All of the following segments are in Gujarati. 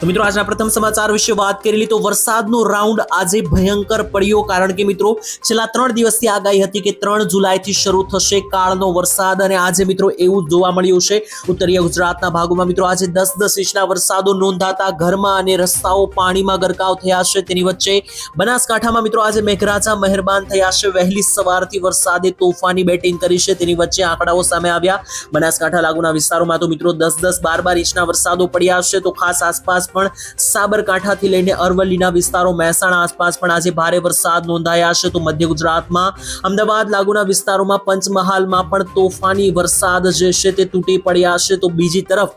તો મિત્રો, આજના પ્રથમ સમાચાર વિશે વાત કરેલી તો વરસાદનો રાઉન્ડ આજે ભયંકર પડ્યો. કારણ કે મિત્રો, છેલ્લા ત્રણ દિવસથી આગાહી હતી કે ત્રણ જુલાઈથી શરૂ થશે કાળનો વરસાદ અને આજે મિત્રો એવું જોવા મળ્યું છે. ઉત્તરીય ગુજરાતના ભાગોમાં મિત્રો, આજે દસ દસ ઇંચના વરસાદો નોંધાતા ઘરમાં અને રસ્તાઓ પાણીમાં ગરકાવ થયા છે. તેની વચ્ચે બનાસકાંઠામાં મિત્રો, આજે મેઘરાજા મહેરબાન થયા છે. વહેલી સવારથી વરસાદે તોફાની બેટિંગ કરી છે. તેની વચ્ચે આંકડાઓ સામે આવ્યા. બનાસકાંઠા લાગુના વિસ્તારોમાં તો મિત્રો, દસ દસ બાર બાર ઇંચના વરસાદો પડ્યા છે. તો ખાસ આસપાસ પણ સાબરકાંઠાથી લઈને અરવલ્લીના વિસ્તારો, મહેસાણા આસપાસ પણ આજે ભારે વરસાદ નોંધાયા છે. તો મધ્ય ગુજરાતમાં, અમદાવાદ લાગુના વિસ્તારોમાં પંચમહાલમાં પણ તોફાની વરસાદ જે છે તે તૂટી પડ્યા છે. તો બીજી તરફ,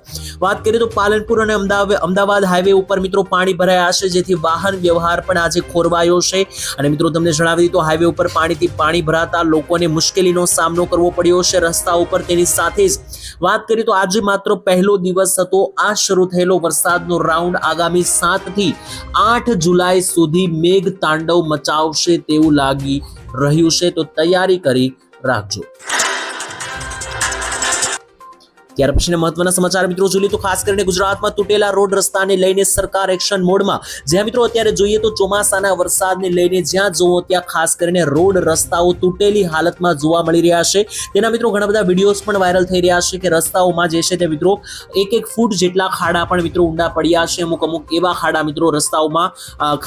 વાત કરીએ તો પાલનપુર અને અમદાવાદ અમદાવાદ હાઈવે ઉપર મિત્રો પાણી ભરાયા છે. જેથી વાહન વ્યવહાર પણ આજે ખોરવાયો છે. અને મિત્રો તમને જણાવી દીધું હાઈવે ઉપર પાણીથી પાણી ભરાતા લોકોને મુશ્કેલીનો સામનો કરવો પડ્યો છે. રસ્તા ઉપર તેની સાથે જ વાત કરીએ તો આજે માત્ર પહેલો દિવસ હતો. આ શરૂ થયેલો વરસાદનો રાઉન્ડ આગામી સાતથી આઠ જુલાઈ સુધી મેઘ તાંડવ મચાવશે તેવું લાગી રહ્યું છે. તો તૈયારી કરી રાખજો. ત્યાર પછીના મહત્વના સમાચાર મિત્રો જોઈએ તો ખાસ કરીને ગુજરાતમાં તૂટેલા રોડ રસ્તાને લઈને સરકાર એક્શન મોડમાં. જ્યાં મિત્રો અત્યારે જોઈએ તો ચોમાસાના વરસાદને લઈને જ્યાં જોવો ત્યાં ખાસ કરીને રોડ રસ્તાઓ તૂટેલી હાલતમાં જોવા મળી રહ્યા છે. તેના મિત્રો ઘણા બધા વિડીયોઝ પણ વાયરલ થઈ રહ્યા છે કે રસ્તાઓમાં જે છે તે મિત્રો એક એક ફૂટ જેટલા ખાડા પણ મિત્રો ઊંડા પડ્યા છે. અમુક અમુક એવા ખાડા મિત્રો રસ્તાઓમાં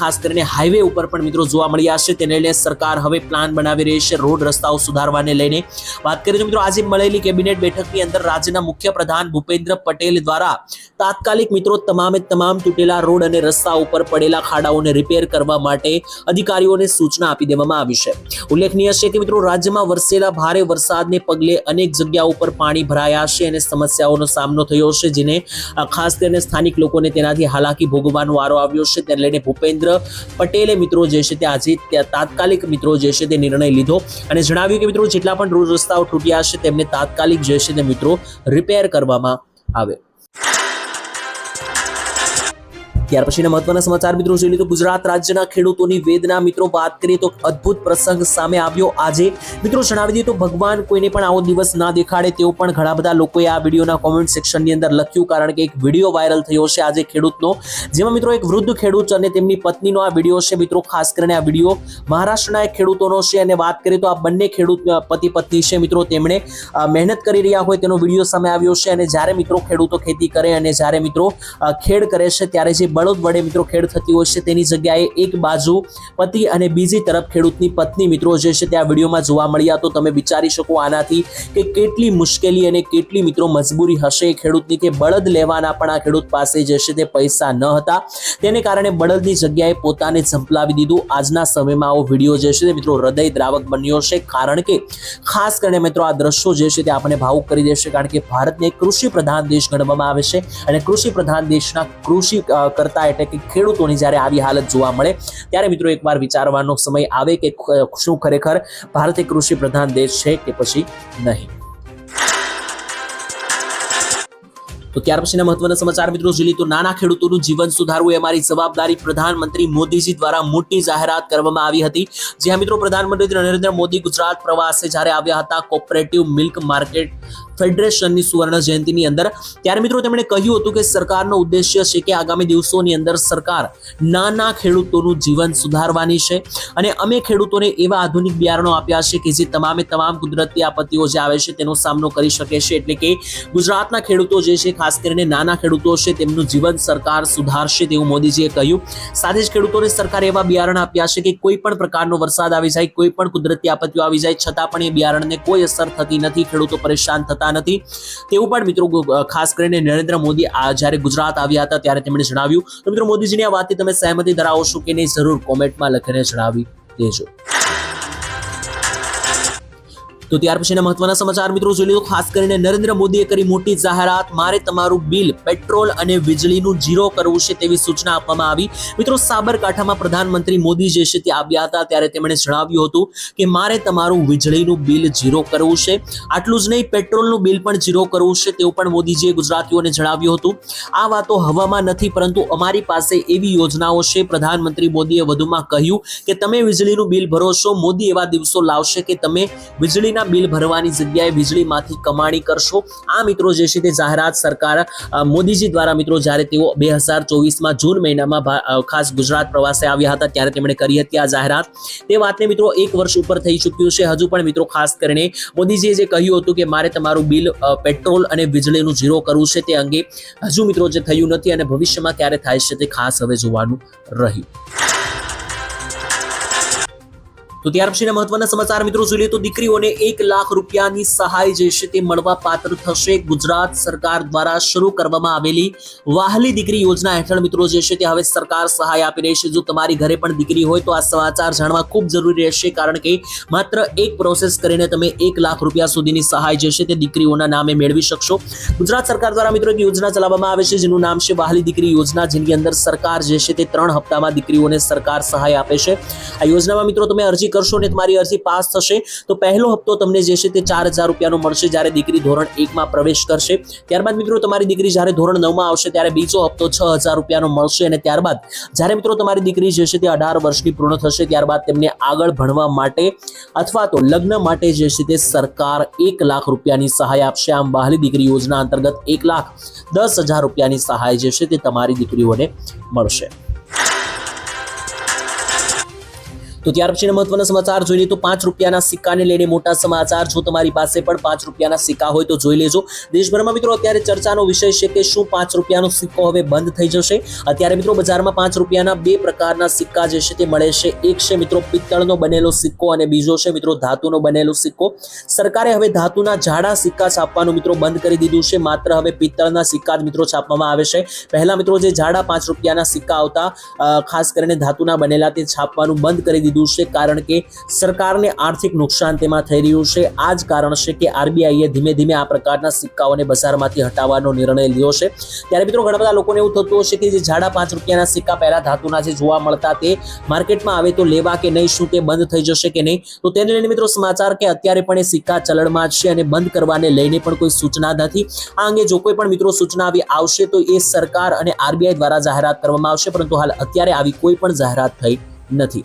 ખાસ કરીને હાઈવે ઉપર પણ મિત્રો જોવા મળ્યા છે. તેને લઈને સરકાર હવે પ્લાન બનાવી રહી છે રોડ રસ્તાઓ સુધારવાને લઈને. વાત કરીએ તો મિત્રો આજે મળેલી કેબિનેટ બેઠકની અંદર રાજ્યના મુખ્ય પ્રધાન ભૂપેન્દ્ર પટેલ દ્વારા તાત્કાલિક મિત્રો તમામે તમામ તૂટેલા રોડ અને રસ્તા ઉપર પડેલા ખાડાઓને રિપેર કરવા માટે અધિકારીઓને સૂચના આપી દેવામાં આવી છે. ઉલ્લેખનીય છે કે મિત્રો રાજ્યમાં વરસેલા ભારે વરસાદને પગલે અનેક જગ્યા ઉપર પાણી ભરાયા છે અને સમસ્યાઓનો સામનો થયો છે, જેને ખાસ કરીને સ્થાનિક લોકોને તેનાથી હાલાકી ભોગવવાનો વારો આવ્યો છે. તેને લઈને ભૂપેન્દ્ર પટેલે મિત્રો જે છે તે આજે તાત્કાલિક મિત્રો જે છે તે નિર્ણય લીધો અને જણાવ્યું કે મિત્રો જેટલા પણ રોડ રસ્તાઓ તૂટ્યા છે, તેમને તાત્કાલિક જે છે તે મિત્રો રિપેર કરવામાં આવે. ત્યાર પછીના મહત્વના સમાચાર મિત્રો જોઈએ તો ગુજરાત રાજ્યના ખેડૂતોની વેદના. મિત્રો, વાત કરીએ તો અદ્ભુત પ્રસંગ સામે આવ્યો આજે. મિત્રો, જણાવી દઈએ તો ભગવાન કોઈને પણ આવો દિવસ ના દેખાડે તેવું પણ ઘણા બધા લોકોએ આ વિડીયોના કોમેન્ટ સેક્શનની અંદર લખ્યું. કારણ કે એક વીડિયો વાયરલ થયો છે આજે ખેડૂતનો. જેમાં મિત્રો એક વૃદ્ધ ખેડૂત અને તેમની પત્નીનો આ વીડિયો છે. મિત્રો, ખાસ કરીને આ વીડિયો મહારાષ્ટ્રના એક ખેડૂતોનો છે. અને વાત કરીએ તો આ બંને ખેડૂત પતિ પત્ની છે. મિત્રો, તેમણે મહેનત કરી રહ્યા હોય તેનો વીડિયો સામે આવ્યો છે. અને જ્યારે મિત્રો ખેડૂતો ખેતી કરે અને જ્યારે મિત્રો ખેડ કરે છે, ત્યારે જે બળદ વડે મિત્રો ખેડ થતી હોય છે, તેની જગ્યાએ એક બાજુ પતિ અને બીજી તરફ ખેડૂતની પત્ની મિત્રો જે છે તે આ વિડીયોમાં જોવા મળ્યા. તો તમે વિચારી શકો આનાથી કે કેટલી મુશ્કેલી અને કેટલી મિત્રો મજબૂરી હશે ખેડૂતની કે બળદ લેવાના પણ આ ખેડૂત પાસે જે છે તે પૈસા ન હતા. તેને કારણે બળદની જગ્યાએ પોતાને ઝંપલાવી દીધું. આજના સમયમાં આવો વીડિયો જે છે તે મિત્રો હૃદય દ્રાવક બન્યો છે, કારણ કે ખાસ કરીને મિત્રો આ દ્રશ્યો જે છે તે આપણને ભાવુક કરી દેશે, કારણ કે ભારતને કૃષિ પ્રધાન દેશ ગણવામાં આવે છે અને કૃષિ પ્રધાન દેશના કૃષિ અ, કરતા એટલે કે ખેડૂતોની જ્યારે આવી હાલત જોવા મળે ત્યારે મિત્રો એકવાર વિચારવાનો સમય આવે કે શું ખરેખર ભારત એક કૃષિ પ્રધાન દેશ છે કે પછી નહીં. તો ત્યાર પછીના મહત્વના સમાચાર મિત્રો જોઈએ તો નાના ખેડૂતોનું જીવન સુધારવું એ મારી જવાબદારી પ્રધાનમંત્રી મોદીજી દ્વારા મોટી જાહેરાત કરવામાં આવી હતી. જ્યાં મિત્રો પ્રધાનમંત્રી નરેન્દ્ર મોદી ગુજરાત પ્રવાસે જ્યારે આવ્યા હતા કોઓપરેટિવ મિલ્ક માર્કેટ ફેડરેશનની સુવર્ણ જયંતિની અંદર. ત્યારે મિત્રો તેમણે કહ્યું હતું કે સરકારનો ઉદ્દેશ્ય છે કે આગામી દિવસોની અંદર સરકાર નાના ખેડૂતોનું જીવન સુધારવાની છે. અને અમે ખેડૂતોને એવા આધુનિક બિયારણો આપ્યા છે કે જે તમામે તમામ કુદરતી આપત્તિઓ જે આવે છે તેનો સામનો કરી શકે છે. એટલે કે ગુજરાતના ખેડૂતો જે છે, ખાસ કરીને નાના ખેડૂતો છે, તેમનું જીવન સરકાર સુધારશે તેવું મોદીજીએ કહ્યું. સાથે જ ખેડૂતોને સરકારે એવા બિયારણ આપ્યા છે કે કોઈ પણ પ્રકારનો વરસાદ આવી જાય, કોઈ પણ કુદરતી આપત્તિઓ આવી જાય, છતાં પણ એ બિયારણને કોઈ અસર થતી નથી. ખેડૂતો પરેશાન થતા નથી. તેવું પણ મિત્રો ખાસ કરીને નરેન્દ્ર મોદી આ જ્યારે ગુજરાત આવ્યા હતા ત્યારે તેમણે જણાવ્યું. તો મિત્રો મોદીજીની આ વાતથી તમે સહેમતી ધરાવો છો કે નહીં, જરૂર કોમેન્ટમાં લખીને જણાવી દેજો. તો ત્યાર પછીના મહત્વના સમાચાર મિત્રો જોઈ લીધો ખાસ કરીને નરેન્દ્ર મોદીએ કરી મોટી જાહેરાત, મારે તમારું બિલ, પેટ્રોલ અને વીજળીનું ઝીરો કરવું છે તેવી સૂચના આપવામાં આવી. મિત્રો સાબરકાંઠામાં પ્રધાનમંત્રી મોદી જે છે તે આવ્યા હતા ત્યારે તેમણે જણાવ્યું હતું કે મારે તમારું વીજળીનું બિલ ઝીરો કરવું છે. આટલું જ નહીં, પેટ્રોલનું બિલ પણ ઝીરો કરવું છે તેવું પણ મોદીજીએ ગુજરાતીઓને જણાવ્યું હતું. આ વાતો હવામાં નથી, પરંતુ અમારી પાસે એવી યોજનાઓ છે. પ્રધાનમંત્રી મોદીએ વધુમાં કહ્યું કે તમે વીજળીનું બિલ ભરો છો, મોદી એવા દિવસો લાવશે કે તમે વીજળીના બિલ ભરવાની જગ્યાએ વીજળીમાંથી કમાણી કરશો. આ મિત્રો જે છે તે જાહેરાત સરકાર મોદીજી દ્વારા મિત્રો જ્યારે તેઓ બે હજાર ચોવીસમાં જૂન મહિનામાં ખાસ ગુજરાત પ્રવાસે આવ્યા હતા ત્યારે તેમણે કરી હતી આ જાહેરાત. તે વાતને મિત્રો એક વર્ષ ઉપર થઈ ચૂક્યું છે. હજુ પણ મિત્રો ખાસ કરીને મોદીજીએ જે કહ્યું હતું કે મારે તમારું બિલ પેટ્રોલ અને વીજળીનું ઝીરો કરવું છે તે અંગે હજુ મિત્રો જે થયું નથી અને ભવિષ્યમાં ક્યારે થાય છે તે ખાસ હવે જોવાનું રહ્યું. તો ત્યાર પછીના મહત્વના સમાચાર મિત્રો જોઈએ તો દીકરીઓને એક લાખ રૂપિયાની સહાય જે છે તે મળવા પાત્ર થશે. ગુજરાત સરકાર દ્વારા શરૂ કરવામાં આવેલી વાહલી દીકરી યોજના હેઠળ મિત્રો જે છે તે હવે સરકાર સહાય આપી રહી છે. જો તમારી ઘરે પણ દીકરી હોય તો આ સમાચાર જાણવા ખૂબ જરૂરી રહેશે કારણ કે માત્ર એક પ્રોસેસ કરીને તમે એક લાખ રૂપિયા સુધીની સહાય જે છે તે દીકરીઓના નામે મેળવી શકશો. ગુજરાત સરકાર દ્વારા મિત્રો એક યોજના ચલાવવામાં આવે છે જેનું નામ છે વાહલી દીકરી યોજના, જેની અંદર સરકાર જે છે તે ત્રણ હપ્તામાં દીકરીઓને સરકાર સહાય આપે છે. આ યોજનામાં મિત્રો તમે અરજી કરશો ને તમારી અરજી પાસ થશે. તો પહેલો હપ્તો તમને જે છે તે ચાર હજાર રૂપિયાનો મળશે જ્યારે દીકરી ધોરણ એકમાં પ્રવેશ કરશે. ત્યારબાદ મિત્રો તમારી દીકરી જ્યારે ધોરણ નવમાં આવશે ત્યારે બીજો હપ્તો છ હજાર રૂપિયાનો મળશે અને ત્યારબાદ જ્યારે મિત્રો તમારી દીકરી જે છે તે અઢાર વર્ષની પૂર્ણ થશે ત્યારબાદ તેમને આગળ ભણવા માટે અથવા તો લગ્ન માટે જે છે તે સરકાર એક લાખ રૂપિયાની સહાય આપશે. આમ વહાલી દીકરી યોજના અંતર્ગત એક લાખ દસ હજાર રૂપિયાની સહાય જે છે તે તમારી દીકરીઓને મળશે. તો ત્યાર પછીના મહત્વના સમાચાર જોઈ લઈએ તો પાંચ રૂપિયાના સિક્કાને લઈને મોટા સમાચાર. જો તમારી પાસે પણ પાંચ રૂપિયાના સિક્કા હોય તો જોઈ લેજો. દેશભરમાં મિત્રો અત્યારે ચર્ચાનો વિષય છે કે શું પાંચ રૂપિયાનો સિક્કો હવે બંધ થઈ જશે? અત્યારે મિત્રો બજારમાં પાંચ રૂપિયાના બે પ્રકારના સિક્કા જે છે તે મળે છે. એક છે મિત્રો પિત્તળનો બનેલો સિક્કો અને બીજો છે મિત્રો ધાતુનો બનેલો સિક્કો. સરકારે હવે ધાતુના જાડા સિક્કા છાપવાનું મિત્રો બંધ કરી દીધું છે. માત્ર હવે પિત્તળના સિક્કા જ મિત્રો છાપવામાં આવે છે. પહેલા મિત્રો જે જાડા પાંચ રૂપિયાના સિક્કા આવતા ખાસ કરીને ધાતુના બનેલા તે છાપવાનું બંધ કરી દીધું છે કારણ કે સરકારને આર્થિક નુકસાન તેમાં થઈ રહ્યું છે. આ જ કારણ છે કે આરબીઆઈએ ધીમે ધીમે આ પ્રકારના સિક્કાઓને બજારમાંથી હટાવવાનો નિર્ણય લીધો છે. ત્યારે મિત્રો ઘણા બધા લોકોને એવું થતું હશે કે જે જાડા પાંચ રૂપિયાના સિક્કા પહેલા ધાતુના જે જોવા મળતા તે માર્કેટમાં આવે તો લેવા કે નહીં, શું તે બંધ થઈ જશે કે નહીં? તો તેને લઈને મિત્રો સમાચાર કે અત્યારે પણ એ સિક્કા ચલણમાં છે અને બંધ કરવાને લઈને પણ કોઈ સૂચના નથી. આ અંગે જો કોઈ પણ મિત્રો સૂચના આવી આવશે તો એ સરકાર અને આરબીઆઈ દ્વારા જાહેરાત કરવામાં આવશે, પરંતુ હાલ અત્યારે આવી કોઈ પણ જાહેરાત થઈ નથી.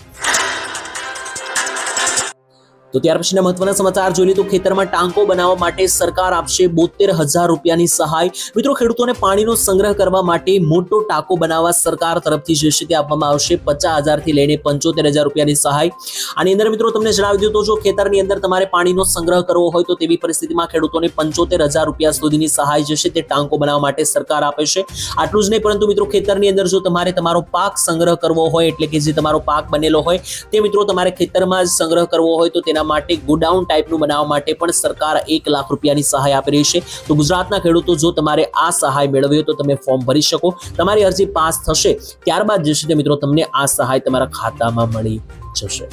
તો ત્યાર પછીના મહત્વના સમાચાર જોઈએ તો ખેતરમાં ટાંકો બનાવવા માટે સરકાર આપશે બોતેર હજાર રૂપિયાની સહાય. મિત્રો, ખેડૂતોને પાણીનો સંગ્રહ કરવા માટે મોટો ટાંકો બનાવવા સરકાર તરફથી જે છે તે આપવામાં આવશે. પચાસ હજારથી લઈને પંચોતેર હજાર રૂપિયાની સહાય. આની અંદર મિત્રો, તમને જણાવી દઉં તો જો ખેતરની અંદર તમારે પાણીનો સંગ્રહ કરવો હોય તો તેવી પરિસ્થિતિમાં ખેડૂતોને પંચોતેર હજાર રૂપિયા સુધીની સહાય જે છે તે ટાંકો બનાવવા માટે સરકાર આપે છે. આટલું જ નહીં, પરંતુ મિત્રો, ખેતરની અંદર જો તમારે તમારો પાક સંગ્રહ કરવો હોય, એટલે કે જે તમારો પાક બનેલો હોય, તે મિત્રો તમારે ખેતરમાં જ સંગ્રહ કરવો હોય તો તેના માટે ગોડાઉન ટાઈપનું બનાવવા માટે પણ સરકાર એક લાખ રૂપિયાની સહાય આપી રહી છે. તો ગુજરાતના ખેડૂતો, જો તમારે આ સહાય મેળવી તો તમે ફોર્મ ભરી શકો. તમારી અરજી પાસ થશે, ત્યારબાદ જે છે તે મિત્રો તમને આ સહાય તમારા ખાતામાં મળી જશે.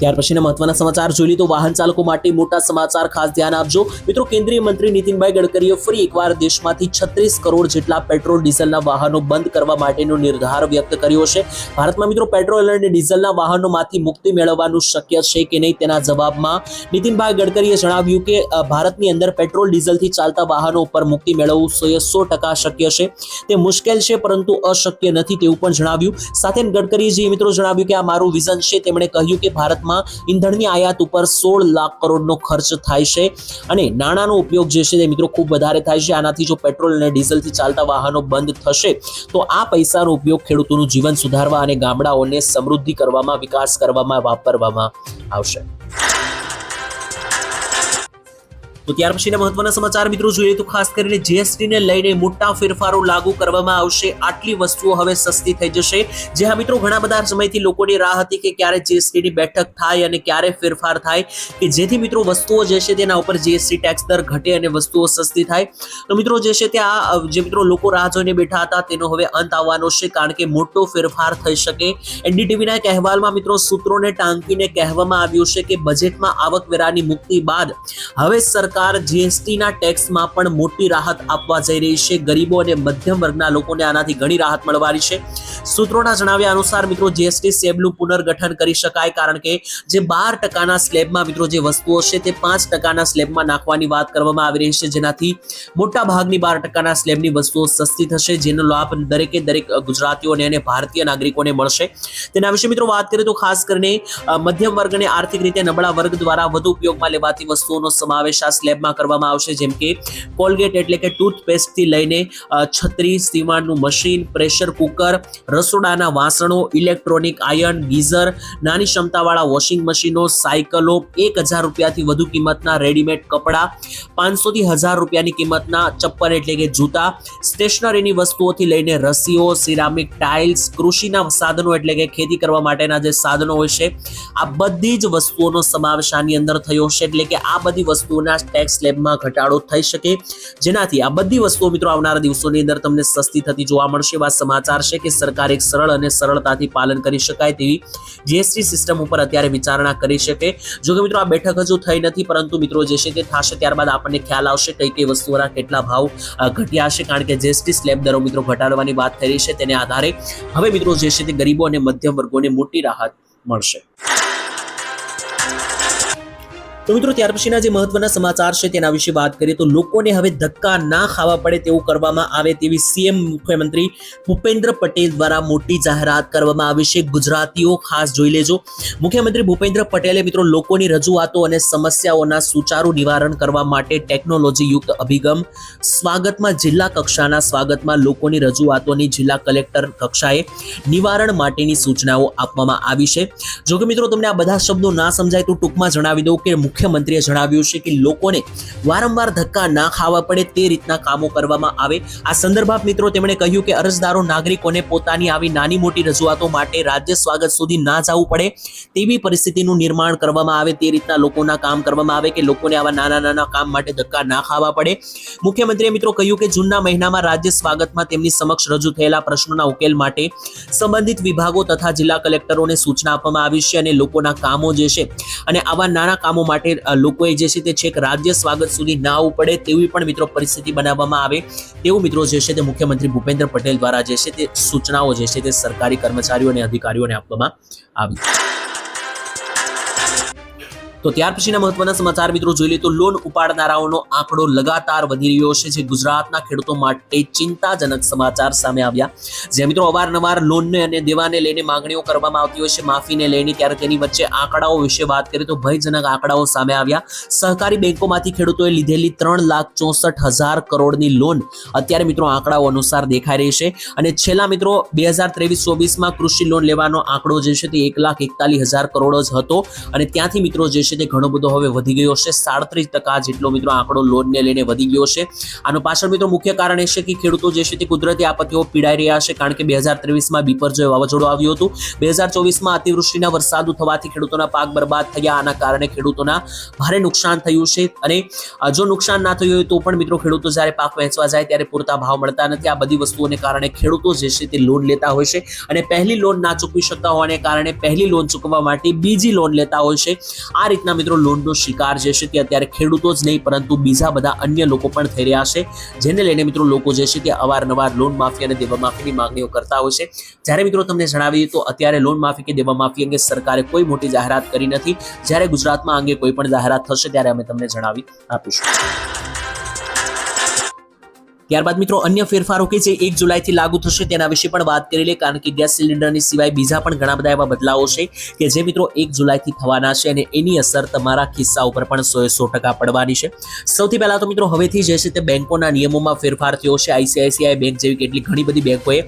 ત્યાર પછીના મહત્વના સમાચાર જોઈ તો વાહન ચાલકો માટે મોટા સમાચાર ખાસ ધ્યાન આપજો. મિત્રો, કેન્દ્રીય મંત્રી નીતિનભાઈ ગડકરીએ ફરી એકવાર દેશમાંથી છત્રીસ કરોડ જેટલા પેટ્રોલ, ડીઝલના વાહનો બંધ કરવા માટેનો નિર્ધાર વ્યક્ત કર્યો છે. ભારતમાં મિત્રો, પેટ્રોલ અને ડીઝલના વાહનોમાંથી મુક્તિ મેળવવાનું શક્ય છે કે નહીં તેના જવાબમાં નીતિનભાઈ ગડકરીએ જણાવ્યું કે ભારતની અંદર પેટ્રોલ, ડીઝલથી ચાલતા વાહનો ઉપર મુક્તિ મેળવવું સો ટકા શક્ય છે. તે મુશ્કેલ છે પરંતુ અશક્ય નથી તેવું પણ જણાવ્યું. સાથે ગડકરીજીએ મિત્રો જણાવ્યું કે આ મારું વિઝન છે, તેમણે કહ્યું કે ભારતમાં ઈંધણની આયાત ઉપર સોળ લાખ કરોડનો ખર્ચ થાય છે. અને નાણાંનો ઉપયોગ જે છે તે મિત્રો ખૂબ વધારે થાય છે. આનાથી જો પેટ્રોલ અને ડીઝલથી ચાલતા વાહનો બંધ થશે, તો આ પૈસાનો ઉપયોગ ખેડૂતોનું જીવન સુધારવા અને ગામડાઓને સમૃદ્ધિ કરવામાં, વિકાસ કરવામાં, વાપરવામાં આવશે. તો ત્યાર પછીના મહત્વના સમાચાર મિત્રો જોઈએ તો ખાસ કરીને જીએસટી ને લઈને મોટા ફેરફારો લાગુ કરવામાં આવશે. આટલી વસ્તુઓ હવે સસ્તી થઈ જશે. જે હા મિત્રો ઘણા બધા સમયથી લોકોની રાહ હતી કે ક્યારે જીએસટી ની બેઠક થાય અને ક્યારે ફેરફાર થાય કે જેથી મિત્રો વસ્તુઓ જે છે તેના ઉપર જીએસટી ટેક્સ દર ઘટે અને વસ્તુઓ સસ્તી થાય. તો મિત્રો જે છે ત્યાં જે મિત્રો લોકો રાહ જોઈને બેઠા હતા તેનો હવે અંત આવવાનો છે કારણ કે મોટો ફેરફાર થઈ શકે. એનડીટીવીના અહેવાલમાં મિત્રો સૂત્રોને ટાંકીને કહેવામાં આવ્યું છે કે બજેટમાં આવકવેરાની મુક્તિ બાદ હવે સરકાર જીએસટીના ટેક્સમાં પણ મોટી રાહત આપવા જઈ રહી છે. ગરીબો અને મધ્યમ વર્ગના લોકોને આનાથી ઘણી રાહત મળવાની છે. સૂત્રોના જણાવ્યા અનુસાર મિત્રો જીએસટી સ્લેબનું પુનર્ગઠન કરી શકાય કારણ કે જે બાર ટકાના સ્લેબમાં મિત્રો જે વસ્તુઓ છે તે પાંચ ટકાના સ્લેબમાં નાખવાની વાત કરવામાં આવી રહી છે. જેનાથી મોટા ભાગની બાર ટકાના સ્લેબની વસ્તુઓ સસ્તી થશે, જેનો લાભ દરેકે દરેક ગુજરાતીઓને અને ભારતીય નાગરિકોને મળશે. તેના વિશે મિત્રો વાત કરીએ તો ખાસ કરીને મધ્યમ વર્ગ અને આર્થિક રીતે નબળા વર્ગ દ્વારા વધુ ઉપયોગમાં લેવાતી વસ્તુઓનો સમાવેશ આ સ્લેબમાં કરવામાં આવશે, જેમ કે કોલગેટ એટલે કે ટૂથપેસ્ટથી લઈને છત્રી સીવણનું મશીન, પ્રેશર કુકર, રસોડાના વાસણો, ઇલેક્ટ્રોનિક આયર્ન, ગીઝર, નાની ક્ષમતાવાળા વોશિંગ મશીનો, સાયકલો, એક હજાર રૂપિયાથી વધુ કિંમતના રેડીમેડ કપડાં, પાંચસોથી હજાર રૂપિયાની કિંમતના ચપ્પલ એટલે કે જૂતા, સ્ટેશનરીની વસ્તુઓથી લઈને રસીઓ, સિરામિક ટાઇલ્સ, કૃષિના સાધનો એટલે કે ખેતી કરવા માટેના જે સાધનો હોય છે, આ બધી જ વસ્તુઓનો સમાવેશ આની અંદર થયો છે એટલે કે આ બધી વસ્તુઓના ટેક્સ સ્લેબમાં ઘટાડો થઈ શકે. જેનાથી આ બધી વસ્તુઓ મિત્રો આવનારા દિવસોની અંદર તમને સસ્તી થતી જોવા મળશે. એવા સમાચાર છે કે સરકાર એક સરળ અને સરળતાથી પાલન કરી શકાય તેવી જીએસટી સિસ્ટમ ઉપર અત્યારે વિચારણા કરી શકે. જો કે મિત્રો આ બેઠક હજુ થઈ નથી, પરંતુ મિત્રો જે છે તે થશે. ત્યારબાદ આપણને ખ્યાલ આવશે કઈ કઈ વસ્તુઓના કેટલા ભાવ ઘટ્યા છે. કારણ કે જીએસટી સ્લેબ દરો મિત્રો ઘટાડવાની વાત થઈ રહી છે. તેને આધારે હવે મિત્રો જે છે તે ગરીબો અને મધ્યમ વર્ગોને મોટી રાહત મળશે. તો મિત્રો, ત્યાર પછીના જે મહત્વના સમાચાર છે તેના વિશે વાત કરીએ તો લોકોને હવે ધક્કા ના ખાવા પડે તેવું કરવામાં આવે તેવી સીએમ મુખ્યમંત્રી ભૂપેન્દ્ર પટેલ દ્વારા મોટી જાહેરાત કરવામાં આવી છે. ગુજરાતીઓ ખાસ જોઈ લેજો. મુખ્યમંત્રી ભૂપેન્દ્ર પટેલે મિત્રો લોકોની રજૂઆતો અને સમસ્યાઓના સુચારુ નિવારણ કરવા માટે ટેકનોલોજી યુક્ત અભિગમ સ્વાગતમાં જિલ્લા કક્ષાના સ્વાગતમાં લોકોની રજૂઆતોની જિલ્લા કલેક્ટર કક્ષાએ નિવારણ માટેની સૂચનાઓ આપવામાં આવી છે. જો કે મિત્રો, તમને આ બધા શબ્દો ના સમજાય તો ટૂંકમાં જણાવી દઉં કે મુખ્યમંત્રીએ જણાવ્યું છે કે લોકોને વારંવાર ધક્કા ના ખાવા પડે તે રીતના કામો કરવામાં આવે. આ સંદર્ભાત મિત્રો તેમણે કહ્યું કે અરજદારો, નાગરિકોને પોતાની આવી નાની મોટી રજૂઆતો માટે રાજ્ય સ્વાગત સુધી ના જવું પડે તેવી પરિસ્થિતિનું નિર્માણ કરવામાં આવે, તે રીતના લોકોના કામ કરવામાં આવે કે લોકોને આવા નાના નાના કામ માટે ધક્કા ના ખાવા પડે. મુખ્યમંત્રીએ મિત્રો કહ્યું કે જૂનના મહિનામાં રાજ્ય સ્વાગતમાં તેમની સમક્ષ રજૂ થયેલા પ્રશ્નોના ઉકેલ માટે સંબંધિત વિભાગો તથા જિલ્લા કલેક્ટરોને સૂચના આપવામાં આવી છે અને લોકોના કામો જે છે અને આવા નાના કામો માટે અ, લોકોએ જે છે તે છેક રાજ્ય સ્વાગત સુધી ના આવવું પડે તેવી પણ મિત્રો પરિસ્થિતિ બનાવવામાં આવે તેવું મિત્રો જે છે તે મુખ્યમંત્રી ભૂપેન્દ્ર પટેલ દ્વારા જે છે તે સૂચનાઓ જે છે તે સરકારી કર્મચારીઓ અને અધિકારીઓને આપવામાં આવી. તો ત્યાર પછીના મહત્વના સમાચાર મિત્રો જોઈ લઈએ તો લોન ઉપાડનારાઓનો આંકડો લગાતાર વધી રહ્યો છે, જે ગુજરાતના ખેડૂતો માટે ચિંતાજનક સમાચાર સામે આવ્યા. જે મિત્રો અવારનવાર લોનને અને દેવાને લઈને માંગણીઓ કરવામાં આવતી હોય છે, માફીને લઈને ત્યારે તેની વચ્ચે આંકડાઓ વિશે વાત કરીએ તો ભયજનક આંકડાઓ સામે આવ્યા. સહકારી બેંકોમાંથી ખેડૂતોએ લીધેલી ત્રણ લાખ ચોસઠ હજાર કરોડની લોન અત્યારે મિત્રો આંકડાઓ અનુસાર દેખાઈ રહી છે અને છેલ્લા મિત્રો બે હજાર ત્રેવીસ ચોવીસમાં કૃષિ લોન લેવાનો આંકડો જે છે તે એક લાખ એકતાલીસ હજાર કરોડ જ હતો અને ત્યાંથી મિત્રો જે છે તે ઘણો બધો હવે વધી ગયો છે. સાડત્રીસ ટકા જેટલો મિત્રો આંકડો લોનને લઈને વધી ગયો છે. આનો પાછળ મિત્રો મુખ્ય કારણ એ છે કે ખેડૂતો જે છે તે કુદરતી આપત્તિઓ પીડાઈ રહ્યા છે કારણ કે બે હજાર ત્રેવીસમાં બીપરજોય વાવાઝોડું આવ્યું હતું. બે હજાર ચોવીસમાં અતિવૃષ્ટિના વરસાદ થવાથી ખેડૂતોના પાક બરબાદ થયા. આના કારણે ખેડૂતોના ભારે નુકસાન થયું છે અને જો નુકસાન ના થયું હોય તો પણ મિત્રો ખેડૂતો જ્યારે પાક વેચવા જાય ત્યારે પૂરતા ભાવ મળતા નથી. આ બધી વસ્તુઓને કારણે ખેડૂતો જે છે તે લોન લેતા હોય છે અને પહેલી લોન ના ચૂકવી શકતા હોવાને કારણે પહેલી લોન ચૂકવવા માટે બીજી લોન લેતા હોય છે. આ રીતના મિત્રો લોનનો શિકાર જે છે તે અત્યારે ખેડૂતો જ નહીં, પરંતુ બીજા બધા અન્ય લોકો પણ થઈ રહ્યા છે, જેને લઈને મિત્રો લોકો જે છે તે અવારનવાર લોન માફી અને દેવા માફીની માંગણીઓ કરતા હોય છે. જ્યારે મિત્રો તમને જણાવીએ તો અત્યારે લોન માફી કે દેવા માફી અંગે સરકારે કોઈ મોટી જાહેરાત કરી નથી. જ્યારે ગુજરાતમાં અંગે કોઈ પણ જાહેરાત થશે ત્યારે અમે તમને જણાવી આપીશું. ત્યારબાદ મિત્રો, અન્ય ફેરફારો કે જે એક જુલાઈથી લાગુ થશે તેના વિશે પણ વાત કરી લે, કારણ કે ગેસ સિલિન્ડરની સિવાય બીજા પણ ઘણા બધા એવા બદલાવો છે કે જે મિત્રો એક જુલાઈથી થવાના છે અને એની અસર તમારા ખિસ્સા ઉપર પણ સો સો ટકા પડવાની છે. સૌથી પહેલા તો મિત્રો, હવેથી જે છે તે બેંકોના નિયમોમાં ફેરફાર થયો છે. આઈસીઆઈસીઆઈ બેંક જેવી કેટલી ઘણી બધી બેંકોએ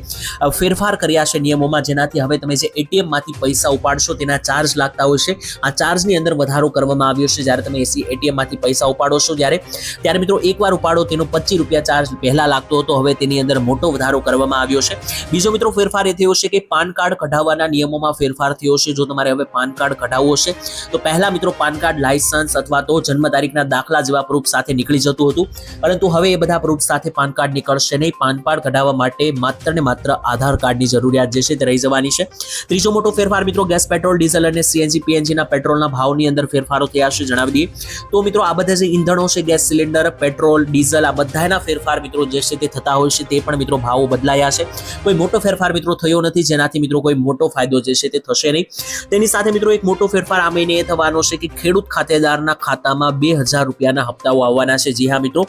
ફેરફાર કર્યા છે નિયમોમાં, જેનાથી હવે તમે જે એટીએમમાંથી પૈસા ઉપાડશો તેના ચાર્જ લાગતા હોય છે. આ ચાર્જની અંદર વધારો કરવામાં આવ્યો છે. જ્યારે તમે એસી એટીએમમાંથી પૈસા ઉપાડો છો જ્યારે ત્યારે મિત્રો, એકવાર ઉપાડો તેનો પચીસ રૂપિયા ચાર્જ પહેલા લાગતો હતો. હવે તેની અંદર મોટો વધારો કરવામાં આવ્યો છે. બીજો મિત્રો ફેરફાર એ થયો છે કે પાન કાર્ડ કઢાવવાના નિયમોમાં ફેરફાર થયો છે. જો તમારે હવે પાન કાર્ડ કઢાવવો હશે તો પહેલા મિત્રો પાન કાર્ડ લાયસન્સ અથવા તો જન્મ તારીખના દાખલા જેવા પ્રૂફ સાથે નીકળી જતું હતું. પરંતુ હવે એ બધા પ્રૂફ સાથે પાન કાર્ડ નીકળશે નહીં. પાન કાર્ડ કઢાવવા માટે માત્ર ને માત્ર આધાર કાર્ડની જરૂરિયાત જે છે તે રહી જવાની છે. ત્રીજો મોટો ફેરફાર મિત્રો ગેસ, પેટ્રોલ, ડીઝલ અને સીએનજી પીએનજીના પેટ્રોલના ભાવની અંદર ફેરફારો થયા છે જણાવી દઈએ. તો મિત્રો આ બધા જે ઈંધણો છે, ગેસ સિલિન્ડર, પેટ્રોલ, ડીઝલ આ બધાના ફેરફાર મિત્રો જે છે તે થતા હોય છે તે પણ મિત્રો ભાવો બદલાયા છે. કોઈ મોટો ફેરફાર મિત્રો થયો નથી, જેનાથી મિત્રો કોઈ મોટો ફાયદો જે છે તે થશે નહીં. તેની સાથે મિત્રો એક મોટો ફેરફાર આ મહિને એ થવાનો છે કે ખેડૂત ખાતેદારના ખાતામાં બે હજાર રૂપિયાના હપ્તાઓ આવવાના છે. જી હા મિત્રો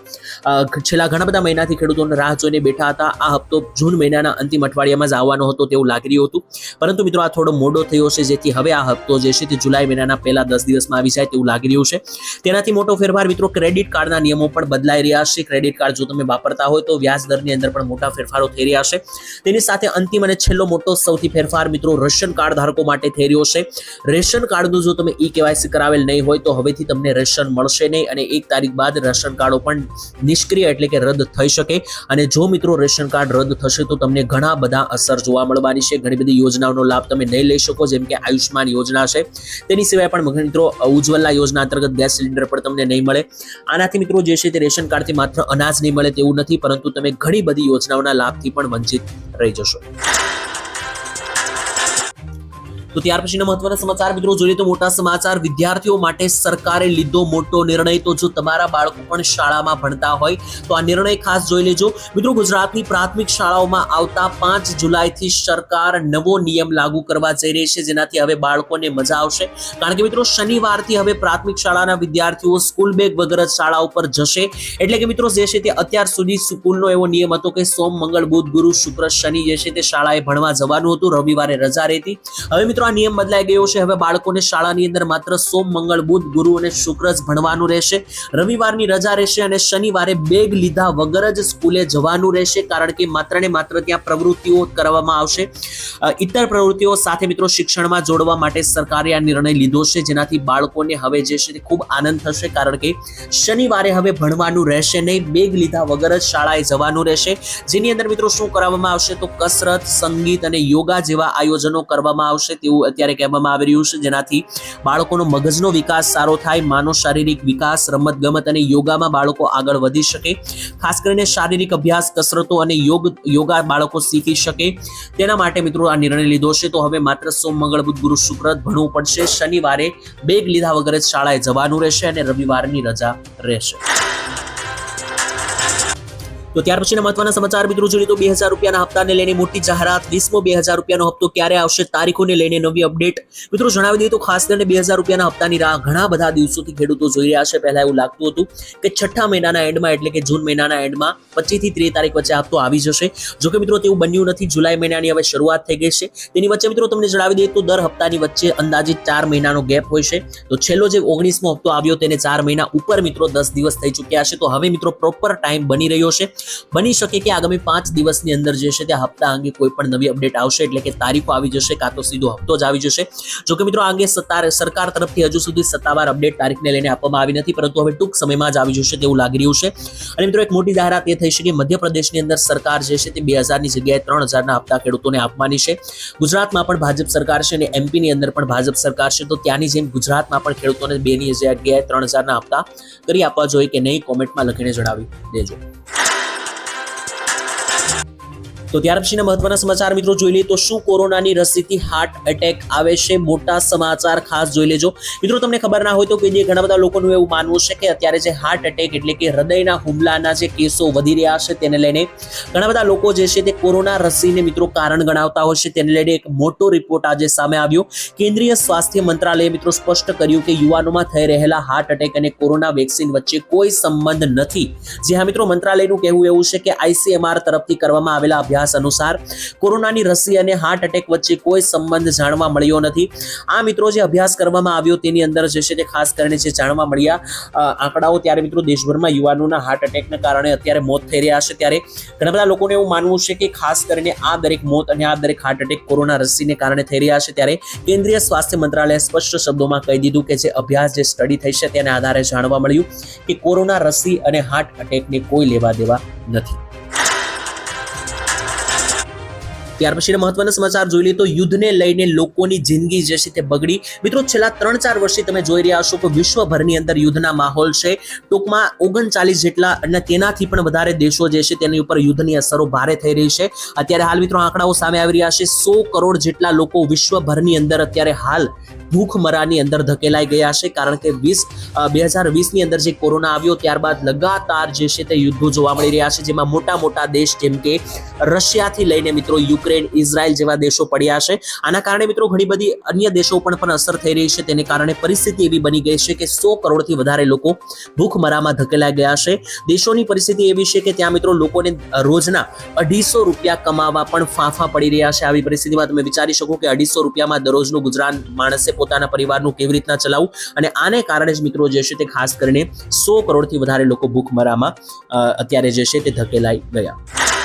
છેલ્લા ઘણા બધા મહિનાથી ખેડૂતોને રાહ જોઈને બેઠા હતા. આ હપ્તો જૂન મહિનાના અંતિમ અઠવાડિયામાં જ આવવાનો હતો તેવું લાગી રહ્યું હતું. પરંતુ મિત્રો આ થોડો મોડો થયો છે, જેથી હવે આ હપ્તો જે છે તે જુલાઈ મહિનાના પહેલા દસ દિવસમાં આવી જાય તેવું લાગી રહ્યું છે. તેનાથી મોટો ફેરફાર મિત્રો ક્રેડિટ કાર્ડના નિયમો પણ બદલાઈ રહ્યા છે. ક્રેડિટ કાર્ડ જો તમે વાપરતા હોય તો વ્યાજ અંદર પણ મોટા ફેરફારો થઈ રહ્યા છે. તેની સાથે અંતિમ અને છેલ્લો મોટો સૌથી ફેરફાર મિત્રો રેશન કાર્ડ ધારકો માટે થઈ રહ્યો છે. રેશન કાર્ડનું જો તમે ઈ કેવાયસી કરાવેલ નહીં હોય તો હવેથી તમને રેશન મળશે નહીં અને એક તારીખ બાદ રેશન કાર્ડો પણ નિષ્ક્રિય એટલે કે રદ થઈ શકે. અને જો મિત્રો રેશન કાર્ડ રદ થશે તો તમને ઘણા બધા અસર જોવા મળવાની છે. ઘણી બધી યોજનાઓનો લાભ તમે નહીં લઈ શકો, જેમ કે આયુષ્માન યોજના છે. તેની સિવાય પણ મિત્રો ઉજ્જવલા યોજના અંતર્ગત ગેસ સિલિન્ડર પણ તમને નહીં મળે. આનાથી મિત્રો જે છે તે રેશન કાર્ડથી માત્ર અનાજ નહીં મળે તેવું નથી. પરંતુ તમે ઘણી બધી યોજનાઓના લાભથી પણ વંચિત રહી જશો. તો ત્યાર પછીના મહત્વના સમાચાર મિત્રો, જોઈએ તો મોટા સમાચાર. વિદ્યાર્થીઓ માટે સરકારે લીધો મોટો નિર્ણય. તો જો તમારા બાળકો પણ શાળામાં ભણતા હોય, તો આ નિર્ણય ખાસ જોઈ લેજો. મિત્રો, ગુજરાતની પ્રાથમિક શાળાઓમાં આવતા પાંચ જુલાઈથી સરકાર નવો નિયમ લાગુ કરવા જઈ રહી છે, જેનાથી હવે બાળકોને મજા આવશે. કારણ કે મિત્રો, શનિવારથી હવે પ્રાથમિક શાળાના વિદ્યાર્થીઓ સ્કૂલ બેગ વગર શાળા ઉપર જશે. એટલે કે મિત્રો, જે છે તે અત્યાર સુધી સ્કૂલનો એવો નિયમ હતો કે સોમ, મંગળ, બુધ, ગુરુ, શુક્ર, શનિ જે છે તે શાળાએ ભણવા જવાનું હતું. રવિવારે રજા રહેતી. હવે મિત્રો આ નિયમ બદલાઈ ગયો છે. હવે બાળકોને શાળાની અંદર માત્ર સોમ, મંગળ, બુધ, ગુરુ અને શુક્ર જ ભણવાનું રહેશે. રવિવારની રજા રહેશે અને શનિવારે બેગ લીધા વગર જ સ્કૂલે જવાનું રહેશે, કારણ કે માત્ર ને માત્ર ત્યાં પ્રવૃત્તિઓ કરવામાં આવશે. ઇતર પ્રવૃત્તિઓ સાથે મિત્રો શિક્ષણમાં જોડવા માટે સરકારે આ નિર્ણય લીધો છે. જેનાથી બાળકોને હવે જે છે તે ખૂબ આનંદ થશે, કારણ કે શનિવારે હવે ભણવાનું રહેશે નહીં. બેગ લીધા વગર જ શાળાએ જવાનું રહેશે. જેની અંદર મિત્રો શું કરવામાં આવશે? તો કસરત, સંગીત અને યોગા જેવા આયોજનો કરવામાં આવશે. તેવું અત્યારે કહેવામાં આવી રહ્યું છે. જેનાથી બાળકોનો મગજનો વિકાસ સારો થાય, માનવ શારીરિક વિકાસ, રમત ગમત અને યોગામાં બાળકો આગળ વધી શકે. ખાસ કરીને શારીરિક અભ્યાસ, કસરતો અને યોગ, યોગા બાળકો શીખી શકે. તેના માટે મિત્રો આ નિર્ણય લીધો છે. તો હવે માત્ર સોમ મંગળ બુધ, ગુરુ, શુક્ર ભણવું પડશે. શનિવારે બેગ લીધા વગર જ શાળાએ જવાનું રહેશે અને રવિવારની રજા રહેશે. તો ત્યાર પછીના મહત્વના સમાચાર મિત્રો જોઈએ તો બે હજાર રૂપિયાના હપ્તાને લઈને મોટી જાહેરાત વીસમો બે હજાર રૂપિયાનો હપ્તો ક્યારે આવશે તારીખોને લઈને નવી અપડેટ. મિત્રો જણાવી દઈએ તો ખાસ કરીને બે હજાર રૂપિયાના હપ્તાની રાહ ઘણા બધા દિવસોથી ખેડૂતો જોઈ રહ્યા છે. પહેલા એવું લાગતું હતું કે છઠ્ઠા મહિનાના એન્ડમાં, એટલે કે જૂન મહિનાના એન્ડમાં પચીસથી ત્રીસ તારીખ વચ્ચે હપ્તો આવી જશે. જો કે મિત્રો તેવું બન્યું નથી. જુલાઈ મહિનાની હવે શરૂઆત થઈ ગઈ છે. તેની વચ્ચે મિત્રો તમને જણાવી દઈએ તો દર હપ્તાની વચ્ચે અંદાજિત ચાર મહિનાનો ગેપ હોય છે. તો છેલ્લો જે ઓગણીસમો હપ્તો આવ્યો તેને ચાર મહિના ઉપર મિત્રો દસ દિવસ થઈ ચૂક્યા છે. તો હવે મિત્રો પ્રોપર ટાઈમ બની રહ્યો છે. બની શકે કે આગામી પાંચ દિવસની અંદર જે છે તે હપ્તા અંગે કોઈ પણ નવી અપડેટ આવશે, એટલે કે તારીખો આવી જશે કાં તો સીધો હપ્તો જ આવી જશે. જો કે મિત્રો આ અંગે સત્તાર સરકાર તરફથી હજુ સુધી સત્તાવાર અપડેટ તારીખને લઈને આપવામાં આવી નથી, પરંતુ હવે ટૂંક સમયમાં જ આવી જશે તેવું લાગી રહ્યું છે. અને મિત્રો એક મોટી જાહેરાત એ થઈ છે કે મધ્યપ્રદેશની અંદર સરકાર જે છે તે બે હજારની જગ્યાએ ત્રણ હજારના હપ્તા ખેડૂતોને આપવાની છે. ગુજરાતમાં પણ ભાજપ સરકાર છે અને એમપીની અંદર પણ ભાજપ સરકાર છે, તો ત્યાંની જેમ ગુજરાતમાં પણ ખેડૂતોને બેની જગ્યાએ ત્રણ હજારના હપ્તા કરી આપવા જોઈએ કે નહીં, કોમેન્ટમાં લખીને જણાવી દેજો. તો ત્યાર પછીના મહત્વના સમાચાર મિત્રો જોઈ લઈએ તો શું કોરોનાની રસીથી હાર્ટ એટેક આવે છે મોટા સમાચાર ખાસ જોઈ લેજો. મિત્રો તમને ખબર ના હોય તો કોઈ ઘણા બધા લોકોનું એવું માનવું છે કે અત્યારે જે હાર્ટ એટેક એટલે કે હૃદયના હુમલાના જે કેસો વધી રહ્યા છે તેને લઈને ઘણા બધા લોકો જે છે તે કોરોના રસીને મિત્રો કારણ ગણાવતા હોય છે તેને લઈને એક મોટો રિપોર્ટ આજે સામે આવ્યો. કેન્દ્રીય સ્વાસ્થ્ય મંત્રાલયે મિત્રો સ્પષ્ટ કર્યું કે યુવાનોમાં થઈ રહેલા હાર્ટ એટેક અને કોરોના વેક્સિન વચ્ચે કોઈ સંબંધ નથી. જે હા મિત્રો મંત્રાલયનું કહેવું એવું છે કે આઈસીએમઆર તરફથી કરવામાં આવેલા અભ્યાસ અનુસાર કોરોનાની રસી અને હાર્ટ એટેક વચ્ચે કોઈ સંબંધ જાણવા મળ્યો નથી. આ મિત્રો જે અભ્યાસ કરવામાં આવ્યો તેની અંદર જે છે તે ખાસ કરીને જે જાણવા મળ્યા આંકડાઓ ત્યારે મિત્રો દેશભરમાં યુવાનોના હાર્ટ એટેકના કારણે અત્યારે મોત થઈ રહ્યા છે. ત્યારે ઘણા બધા લોકોને એવું માનવું છે કે ખાસ કરીને આ દરેક મોત અને આ દરેક હાર્ટ એટેક કોરોના રસીને કારણે થઈ રહ્યા છે. ત્યારે કેન્દ્રીય સ્વાસ્થ્ય મંત્રાલયે સ્પષ્ટ શબ્દોમાં કહી દીધું કે જે અભ્યાસ જે સ્ટડી થઈ છે તેના આધારે જાણવા મળ્યું કે કોરોના રસી અને હાર્ટ એટેકને કોઈ લેવા દેવા નથી. ત્યાર પછીના મહત્વના સમાચાર જોઈ લઈએ તો યુદ્ધને લઈને લોકોની જિંદગી જે છે તે બગડી. મિત્રો, છેલ્લા ત્રણ ચાર વર્ષથી તમે જોઈ રહ્યા છો કે વિશ્વભરની અંદર યુદ્ધના માહોલ છે. ટૂંકમાં ઓગણચાલીસ જેટલા અને તેનાથી પણ વધારે દેશો જે છે તેની ઉપર યુદ્ધની અસરો ભારે થઈ રહી છે. અત્યારે હાલ મિત્રો આંકડાઓ સામે આવી રહ્યા છે. સો કરોડ જેટલા લોકો વિશ્વભરની અંદર અત્યારે હાલ ભૂખમરાની અંદર ધકેલાઈ ગયા છે. કારણ કે વીસ બે હજાર વીસની અંદર જે કોરોના આવ્યો ત્યારબાદ લગાતાર જે છે તે યુદ્ધો જોવા મળી રહ્યા છે. જેમાં મોટા મોટા દેશ જેમ કે રશિયાથી લઈને મિત્રો યુક્રેન ઇઝરાયલ જેવા દેશો પડ્યા છે. આના કારણે મિત્રો ઘણી બધી અન્ય દેશો પણ અસર થઈ રહી છે. તેને કારણે પરિસ્થિતિ એવી બની ગઈ છે કે સો કરોડથી વધારે લોકો ભૂખમરામાં ધકેલાઈ ગયા છે. દેશોની પરિસ્થિતિ એવી છે કે ત્યાં મિત્રો લોકોને રોજના અઢીસો રૂપિયા કમાવા પણ ફાંફા પડી રહ્યા છે. આવી પરિસ્થિતિમાં તમે વિચારી શકો કે અઢીસો રૂપિયામાં દરરોજનું ગુજરાન માણસે પોતાના પરિવારનું કેવી રીતના ચલાવવું? અને આને કારણે જ મિત્રો જે છે તે ખાસ કરીને સો કરોડથી વધારે લોકો ભૂખમરામાં અત્યારે જે છે તે ધકેલાઈ ગયા.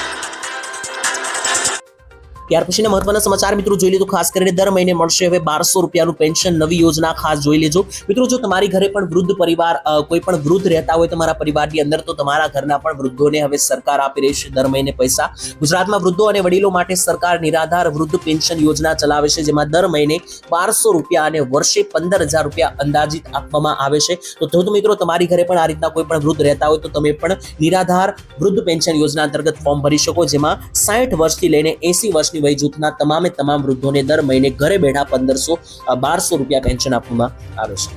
ત્યાર પછીના મહત્વના સમાચાર, મિત્રો, જોઈ લીધું ખાસ કરીને દર મહિને મળશે હવે બારસો રૂપિયાનું પેન્શન, નવી યોજના, ખાસ જોઈ લેજો. મિત્રો, જો તમારી ઘરે પણ વૃદ્ધ પરિવાર કોઈ પણ વૃદ્ધ રહેતા હોય તમારા પરિવારની અંદર, તો તમારા ઘરના પણ વૃદ્ધોને હવે સરકાર આપી રહી છે દર મહિને પૈસા. ગુજરાતમાં વૃદ્ધો અને વડીલો માટે સરકાર નિરાધાર વૃદ્ધ પેન્શન યોજના ચલાવે છે, જેમાં દર મહિને બારસો રૂપિયા અને વર્ષે પંદર હજાર રૂપિયા અંદાજિત આપવામાં આવે છે. તો જો મિત્રો, તમારી ઘરે પણ આ રીતના કોઈ પણ વૃદ્ધ રહેતા હોય, તો તમે પણ નિરાધાર વૃદ્ધ પેન્શન યોજના અંતર્ગત ફોર્મ ભરી શકો, જેમાં સાઠ વર્ષથી લઈને એસી વર્ષની વય જૂથના તમામે તમામ વૃદ્ધોને દર મહિને ઘરે બેઠા પંદરસો, બારસો રૂપિયા પેન્શન આપવામાં આવે છે.